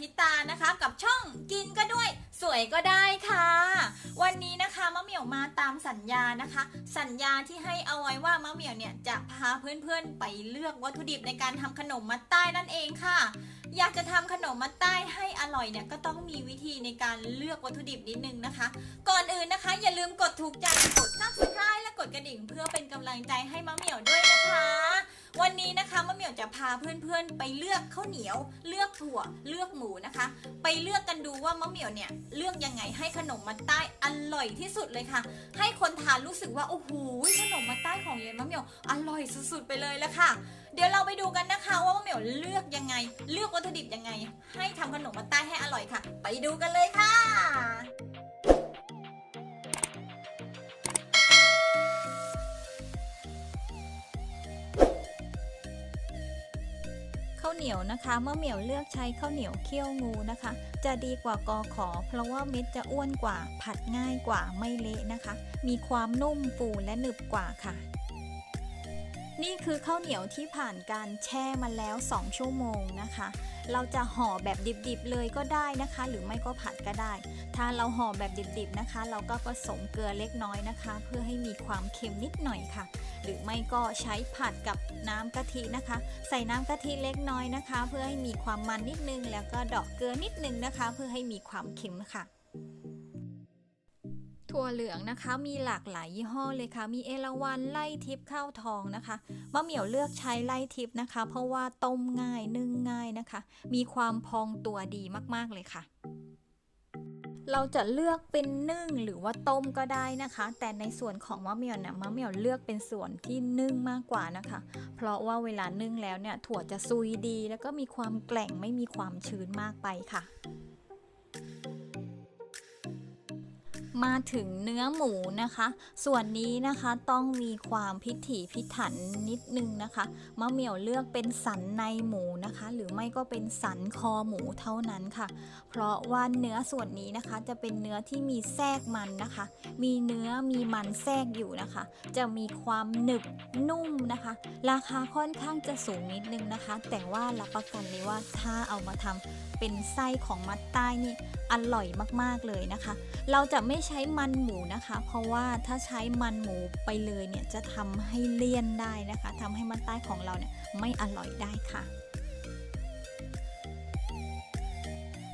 ทิตานะคะกับช่องกินก็ด้วย สวยก็ได้ค่ะ วันนี้นะคะมะเหมี่ยวมาตามสัญญานะคะ สัญญาที่ให้เอาไว้ว่ามะเหมี่ยวเนี่ยจะพาเพื่อนๆไปเลือกวัตถุดิบในการทำขนมมัดใต้นั่นเองค่ะ อยากจะทำขนมมัดใต้ให้อร่อยเนี่ยก็ต้องมีวิธีในการเลือกวัตถุดิบนิดนึงนะคะ ก่อนอื่นนะคะ อย่าลืมกดถูกใจกด subscribe และกดกระดิ่ง เพื่อเป็นกำลังใจให้มะเหมี่ยวด้วยนะคะ วันนี้นะคะ ยวจะพาเพื่อนๆ ไปเลือกข้าวเหนียว เลือกถั่ว เลือกหมูนะคะ ไปเลือกกันดูว่ามะเหมี่ยวเนี่ยเลือกยังไงให้ขนมมัดใต้อร่อยที่สุดเลยค่ะ ให้คนทานรู้สึกว่าโอ้โหขนมมัดใต้ของเย็นมะเหมี่ยวอร่อยสุดๆไปเลยละค่ะ เดี๋ยวเราไปดูกันนะคะ ว่ามะเหมี่ยวเลือกยังไง เลือกวัตถุดิบยังไง ให้ทำขนมมัดใต้ให้อร่อยค่ะ ไปดูกันเลยค่ะ เหนียวนะคะ เมื่อเหมียวเลือกใช้ข้าวเหนียวเคี่ยวงูนะคะ จะดีกว่ากอขอ เพราะว่าเม็ดจะอ้วนกว่า ผัดง่ายกว่าไม่เละนะคะ มีความนุ่มฟูและหนึบกว่าค่ะ นี่คือข้าวเหนียวที่ผ่านการแช่มาแล้ว 2 ชั่วโมงนะคะ เราจะห่อแบบดิบๆเลยก็ได้นะคะ หรือไม่ก็ผัดก็ได้ ถ้าเราห่อแบบดิบๆนะคะ เราก็ผสมเกลือเล็กน้อยนะคะ เพื่อให้มีความเค็มนิดหน่อยค่ะ หรือไม่ก็ใช้ผัดกับน้ำกะทินะคะ ใส่น้ำกะทิเล็กน้อยนะคะ เพื่อให้มีความมันนิดนึง แล้วก็ดอกเกลือนิดนึงนะคะ เพื่อให้มีความเค็มค่ะ ถั่วเหลืองนะคะมีหลากหลายยี่ห้อเลยค่ะ มีเอราวันไล่ทิพย์ข้าวทองนะคะมะเหมี่ยวเลือกใช้ไล่ทิพย์นะคะ เพราะว่าต้มง่ายนึ่งง่ายนะคะ มีความพองตัวดีมากๆเลยค่ะ เราจะเลือกเป็นนึ่งหรือว่าต้มก็ได้นะคะ แต่ในส่วนของมะเหมี่ยวเนี่ยมะเหมี่ยวเลือกเป็นส่วนที่นึ่งมากกว่านะคะ เพราะว่าเวลานึ่งแล้วเนี่ยถั่วจะซุยดี แล้วก็มีความแกล่งไม่มีความชื้นมากไปค่ะ มาถึงเนื้อหมูนะคะ ส่วนนี้นะคะต้องมีความพิถีพิถันนิดนึงนะคะมะเหมี่ยวเลือกเป็นสันในหมูนะคะ หรือไม่ก็เป็นสันคอหมูเท่านั้นค่ะ เพราะว่าเนื้อส่วนนี้นะคะ จะเป็นเนื้อที่มีแทรกมันนะคะ มีเนื้อมีมันแทรกอยู่นะคะ จะมีความหนึบนุ่มนะคะ ราคาค่อนข้างจะสูงนิดนึงนะคะ แต่ว่ารับประกันเลยว่าถ้าเอามาทำเป็นไส้ของมัดใต้นี่อร่อยมากๆเลยนะคะ เราจะไม่ใช้มันหมูนะคะ เพราะว่าถ้าใช้มันหมูไปเลยเนี่ยจะทำให้เลี่ยนได้นะคะทำให้มันใต้ของเราเนี่ยไม่อร่อยได้ค่ะ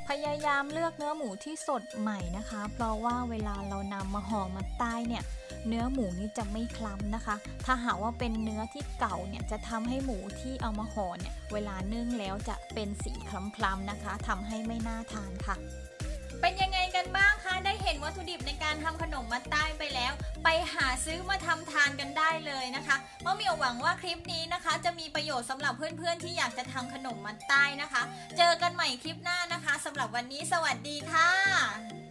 พยายามเลือกเนื้อหมูที่สดใหม่นะคะ เพราะว่าเวลาเรานำมาห่อมาใต้เนี่ยเนื้อหมูนี่จะไม่คล้ำนะคะ ถ้าหากว่าเป็นเนื้อที่เก่าเนี่ยจะทำให้หมูที่เอามาห่อเนี่ยเวลานึ่งแล้วจะเป็นสีคล้ำๆนะคะทำให้ไม่น่าทานค่ะ เป็นยังไง ทำขนมมัดใต้ไปแล้ว ไปหาซื้อมาทำทานกันได้เลยนะคะมะเหมียวหวังว่าคลิปนี้นะคะ จะมีประโยชน์สำหรับเพื่อนๆ ที่อยากจะทำขนมมัดใต้นะคะ เจอกันใหม่คลิปหน้านะคะสำหรับวันนี้สวัสดีค่ะ